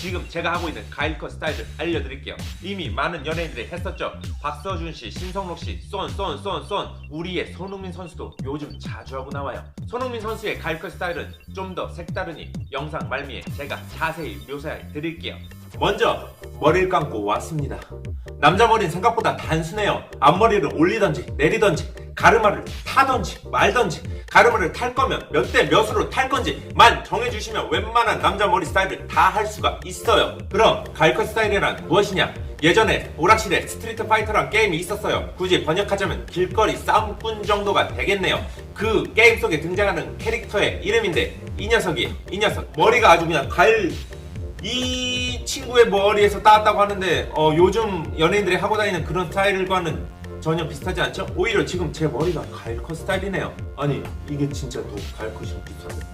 지금 제가 하고 있는 가일컷 스타일을 알려드릴게요. 이미 많은 연예인들이 했었죠. 박서준 씨, 신성록 씨, 쏜, 쏜, 쏜, 쏜. 우리의 손흥민 선수도 요즘 자주 하고 나와요. 손흥민 선수의 가일컷 스타일은 좀 더 색다르니 영상 말미에 제가 자세히 묘사해 드릴게요. 먼저 머리를 감고 왔습니다. 남자 머리는 생각보다 단순해요. 앞머리를 올리던지 내리던지 가르마를 타던지 말던지 가르마를 탈 거면 몇 대 몇으로 탈 건지만 정해주시면 웬만한 남자 머리 스타일을 다 할 수가 있어요. 그럼 가일컷 스타일이란 무엇이냐? 예전에 오락실에 스트리트 파이터란 게임이 있었어요. 굳이 번역하자면 길거리 싸움꾼 정도가 되겠네요. 그 게임 속에 등장하는 캐릭터의 이름인데 이 녀석이 이 녀석 머리가 아주 그냥 가일 이 친구의 머리에서 따왔다고 하는데 어, 요즘 연예인들이 하고 다니는 그런 스타일과는 전혀 비슷하지 않죠? 오히려 지금 제 머리가 가일컷 스타일이네요. 아니 이게 진짜 또 가일컷이랑 비슷한데.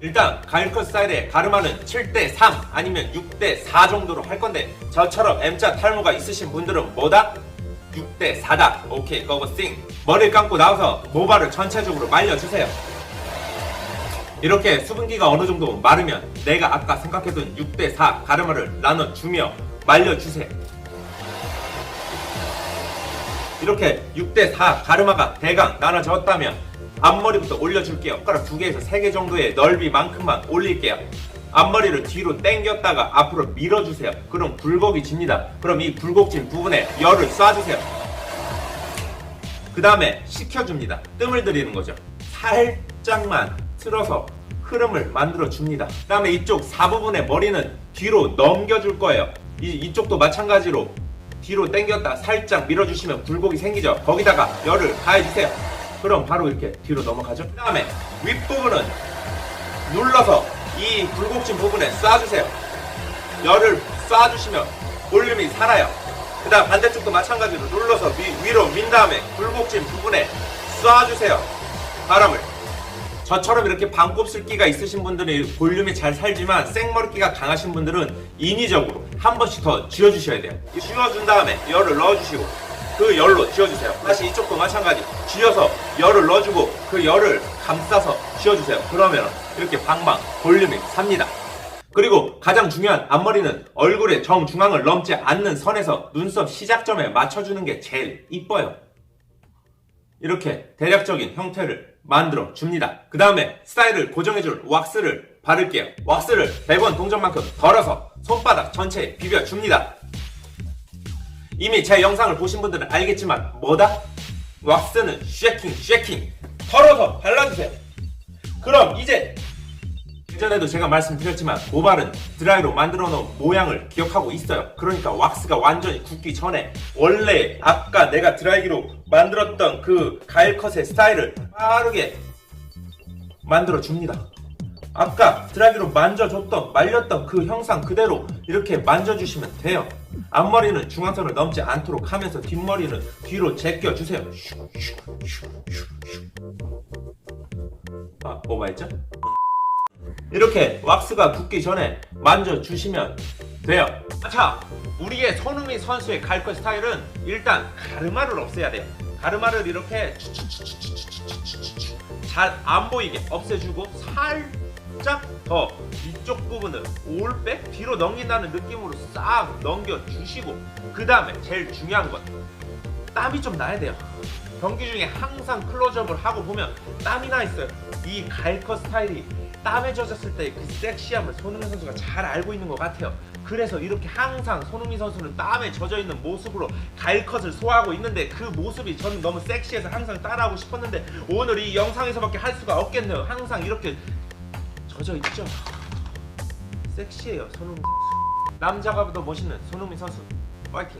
일단 가일컷 스타일의 가르마는 7대3 아니면 6대4 정도로 할 건데 저처럼 M자 탈모가 있으신 분들은 뭐다? 6대4다. 오케이, 고고 싱. 머리를 감고 나와서 모발을 전체적으로 말려주세요. 이렇게 수분기가 어느 정도 마르면 내가 아까 생각해둔 6대4 가르마를 나눠주며 말려주세요. 이렇게 6대4 가르마가 대강 나눠졌다면 앞머리부터 올려줄게요. 손가락 두 개에서 세개 정도의 넓이만큼만 올릴게요. 앞머리를 뒤로 당겼다가 앞으로 밀어주세요. 그럼 굴곡이 집니다. 그럼 이 굴곡진 부분에 열을 쏴주세요. 그 다음에 식혀줍니다. 뜸을 들이는 거죠. 살짝만 틀어서 흐름을 만들어 줍니다. 그 다음에 이쪽 4부분의 머리는 뒤로 넘겨줄 거예요. 이, 이쪽도 마찬가지로 뒤로 당겼다 살짝 밀어주시면 굴곡이 생기죠. 거기다가 열을 가해주세요. 그럼 바로 이렇게 뒤로 넘어가죠. 그 다음에 윗부분은 눌러서 이 굴곡진 부분에 쏴주세요. 열을 쏴주시면 볼륨이 살아요. 그 다음 반대쪽도 마찬가지로 눌러서 위, 위로 민 다음에 굴곡진 부분에 쏴주세요. 바람을. 저처럼 이렇게 반곱슬기가 있으신 분들이 볼륨이 잘 살지만 생머리기가 강하신 분들은 인위적으로 한 번씩 더 쥐어주셔야 돼요. 쥐어준 다음에 열을 넣어주시고 그 열로 쥐어주세요. 다시 이쪽도 마찬가지 쥐어서 열을 넣어주고 그 열을 감싸서 쥐어주세요. 그러면 이렇게 방방 볼륨이 삽니다. 그리고 가장 중요한 앞머리는 얼굴의 정중앙을 넘지 않는 선에서 눈썹 시작점에 맞춰주는 게 제일 이뻐요. 이렇게 대략적인 형태를 만들어 줍니다. 그 다음에 스타일을 고정해줄 왁스를 바를게요. 왁스를 100원 동전만큼 덜어서 손바닥 전체에 비벼 줍니다. 이미 제 영상을 보신 분들은 알겠지만 뭐다? 왁스는 쉐킹 쉐킹 덜어서 발라주세요. 그럼 이제 예전에도 제가 말씀드렸지만 모발은 드라이로 만들어 놓은 모양을 기억하고 있어요. 그러니까 왁스가 완전히 굳기 전에 원래 아까 내가 드라이기로 만들었던 그 가일컷의 스타일을 빠르게 만들어 줍니다. 아까 드라이기로 만져줬던 말렸던 그 형상 그대로 이렇게 만져주시면 돼요. 앞머리는 중앙선을 넘지 않도록 하면서 뒷머리는 뒤로 제껴주세요. 아, 뭐가 있죠? 이렇게 왁스가 굳기 전에 만져주시면 돼요. 자, 우리의 손흥민 선수의 갈것 스타일은 일단 가르마를 없애야 돼요. 가르마를 이렇게 잘 안 보이게 없애주고 살짝 더 이쪽 부분을 올백 뒤로 넘긴다는 느낌으로 싹 넘겨주시고 그 다음에 제일 중요한 건 땀이 좀 나야 돼요. 경기 중에 항상 클로즈업을 하고 보면 땀이 나 있어요. 이 갈컷 스타일이 땀에 젖었을 때 그 섹시함을 손흥민 선수가 잘 알고 있는 것 같아요. 그래서 이렇게 항상 손흥민 선수는 땀에 젖어 있는 모습으로 갈컷을 소화하고 있는데 그 모습이 저는 너무 섹시해서 항상 따라하고 싶었는데 오늘 이 영상에서밖에 할 수가 없겠네요. 항상 이렇게 젖어 있죠. 섹시해요, 손흥민 선수. 남자가 더 멋있는 손흥민 선수. 파이팅!